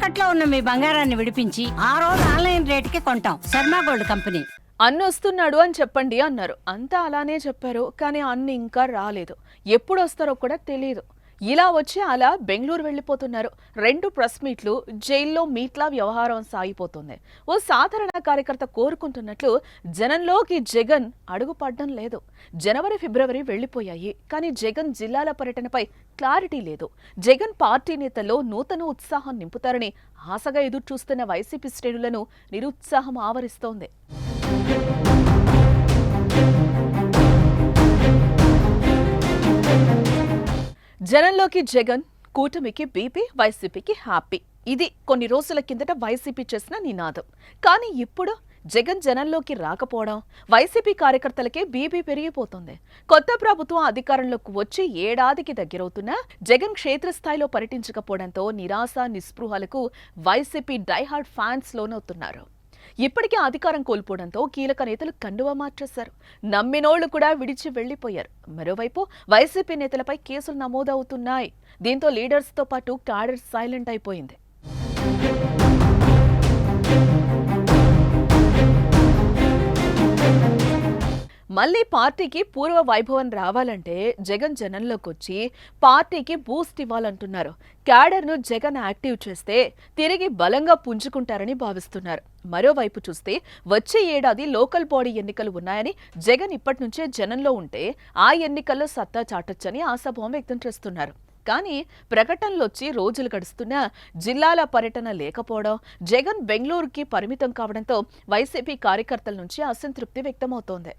తాకట్లో ఉన్న మీ బంగారాన్ని విడిపించి ఆ రోజు ఆన్లైన్ రేటుకి కొంటాం. Sharma gold company. అన్న వస్తున్నాడు అని చెప్పండి అన్నారు. అంతా అలానే చెప్పారు కానీ అన్ను ఇంకా రాలేదు. ఎప్పుడు వస్తారో కూడా తెలియదు ఇలా వచ్చి అలా బెంగళూరు వెళ్ళిపోతున్నారు. రెండు ప్రెస్ మీట్లు జైల్లో మీట్లా వ్యవహారం సాగిపోతుంది. ఓ సాధారణ కార్యకర్త కోరుకుంటున్నట్లు జనంలోకి జగన్ అడుగుపడడం లేదు. జనవరి ఫిబ్రవరి వెళ్ళిపోయాయి. కానీ జగన్ జిల్లాల పర్యటనపై క్లారిటీ లేదు. జగన్ పార్టీ నేతల్లో నూతన ఉత్సాహం నింపుతారని ఆశగా ఎదురు చూస్తున్న వైసీపీ శ్రేణులను నిరుత్సాహం ఆవరిస్తోంది. జనంలోకి జగన్ కూటమికి బీపీ వైసీపీకి హ్యాపీ. ఇది కొన్ని రోజుల కిందట వైసీపీ చేసిన నినాదం. కానీ ఇప్పుడు జగన్ జనంలోకి రాకపోవడం వైసీపీ కార్యకర్తలకే బీపీ పెరిగిపోతుంది. కొత్త ప్రభుత్వం అధికారంలోకి వచ్చి ఏడాదికి దగ్గరవుతున్నా జగన్ క్షేత్రస్థాయిలో పర్యటించకపోవడంతో నిరాశ నిస్పృహలకు వైసీపీ డైహార్డ్ ఫ్యాన్స్ లోనవుతున్నారు. ఇప్పటికే అధికారం కోల్పోవడంతో కీలక నేతలు కండువా మార్చేశారు. నమ్మినోళ్ళు కూడా విడిచి వెళ్ళిపోయారు మరోవైపు వైసీపీ నేతలపై కేసులు నమోదవుతున్నాయి. దీంతో లీడర్స్తో పాటు కాడర్ సైలెంట్ అయిపోయింది. మళ్ళీ పార్టీకి పూర్వ వైభవం రావాలంటే జగన్ జనంలోకి వచ్చి పార్టీకి బూస్ట్ ఇవ్వాలంటున్నారు. క్యాడర్ను జగన్ యాక్టివ్ చేస్తే తిరిగి బలంగా పుంజుకుంటారని భావిస్తున్నారు. మరోవైపు చూస్తే వచ్చే ఏడాది లోకల్ బాడీ ఎన్నికలు ఉన్నాయని జగన్ ఇప్పటి నుంచే జనంలో ఉంటే ఆ ఎన్నికల్లో సత్తా చాటొచ్చని ఆశాభావం వ్యక్తం చేస్తున్నారు. కానీ ప్రకటనలొచ్చి రోజులు గడుస్తున్నా జిల్లాల పర్యటన లేకపోవడం జగన్ బెంగళూరుకి పరిమితం కావడంతో వైసీపీ కార్యకర్తల నుంచి అసంతృప్తి వ్యక్తమవుతోంది.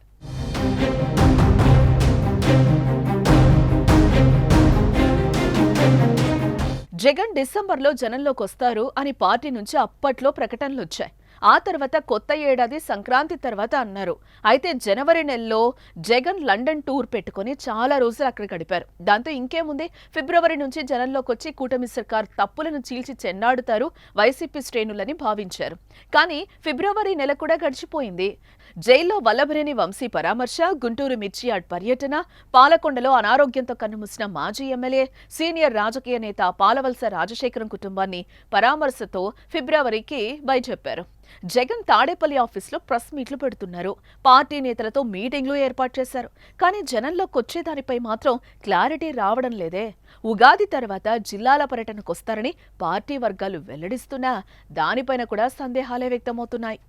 జగన్ డిసెంబర్లో జనంలోకి వస్తారు అని పార్టీ నుంచి అప్పట్లో ప్రకటనలు వచ్చాయి. ఆ తర్వాత కొత్త ఏడాది సంక్రాంతి తర్వాత అన్నారు. అయితే జనవరి నెలలో జగన్ లండన్ టూర్ పెట్టుకొని చాలా రోజులు అక్కడ గడిపారు. దాంతో ఇంకేముంది? ఫిబ్రవరి నుంచి జనంలోకి వచ్చి కూటమి సర్కార్ తప్పులను చీల్చి చెన్నాడుతారు వైసీపీ శ్రేణులని భావించారు. కానీ ఫిబ్రవరి నెల కూడా గడిచిపోయింది. జైల్లో వల్లభరేని వంశీ పరామర్శ గుంటూరు మిర్చియాడ్ పర్యటన పాలకొండలో అనారోగ్యంతో కన్నుమూసిన మాజీ ఎమ్మెల్యే సీనియర్ రాజకీయ నేత పాలవలస రాజశేఖరం కుటుంబాన్ని పరామర్శతో ఫిబ్రవరికి బయచెప్పారు జగన్ తాడేపల్లి ఆఫీసులో ప్రెస్ మీట్లు పెడుతున్నారు. పార్టీ నేతలతో మీటింగ్లు ఏర్పాటు చేశారు. కానీ జనంలోకి వచ్చేదానిపై మాత్రం క్లారిటీ రావడం లేదే. ఉగాది తర్వాత జిల్లాల పర్యటనకు వస్తారని పార్టీ వర్గాలు వెల్లడిస్తున్నా దానిపైన కూడా సందేహాలే వ్యక్తమవుతున్నాయి.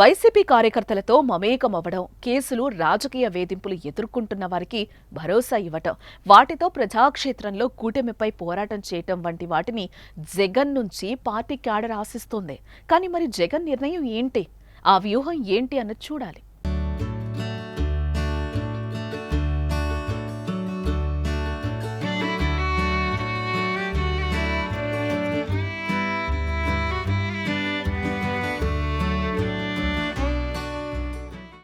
వైసీపీ కార్యకర్తలతో మమేకమవ్వడం కేసులు రాజకీయ వేధింపులు ఎదుర్కొంటున్న వారికి భరోసా ఇవ్వటం వాటితో ప్రజాక్షేత్రంలో కూటమిపై పోరాటం చేయటం వంటి వాటిని జగన్ నుంచి పార్టీ క్యాడర్ ఆశిస్తోంది. కానీ మరి జగన్ నిర్ణయం ఏంటి? ఆ వ్యూహం ఏంటి అన్నది చూడాలి.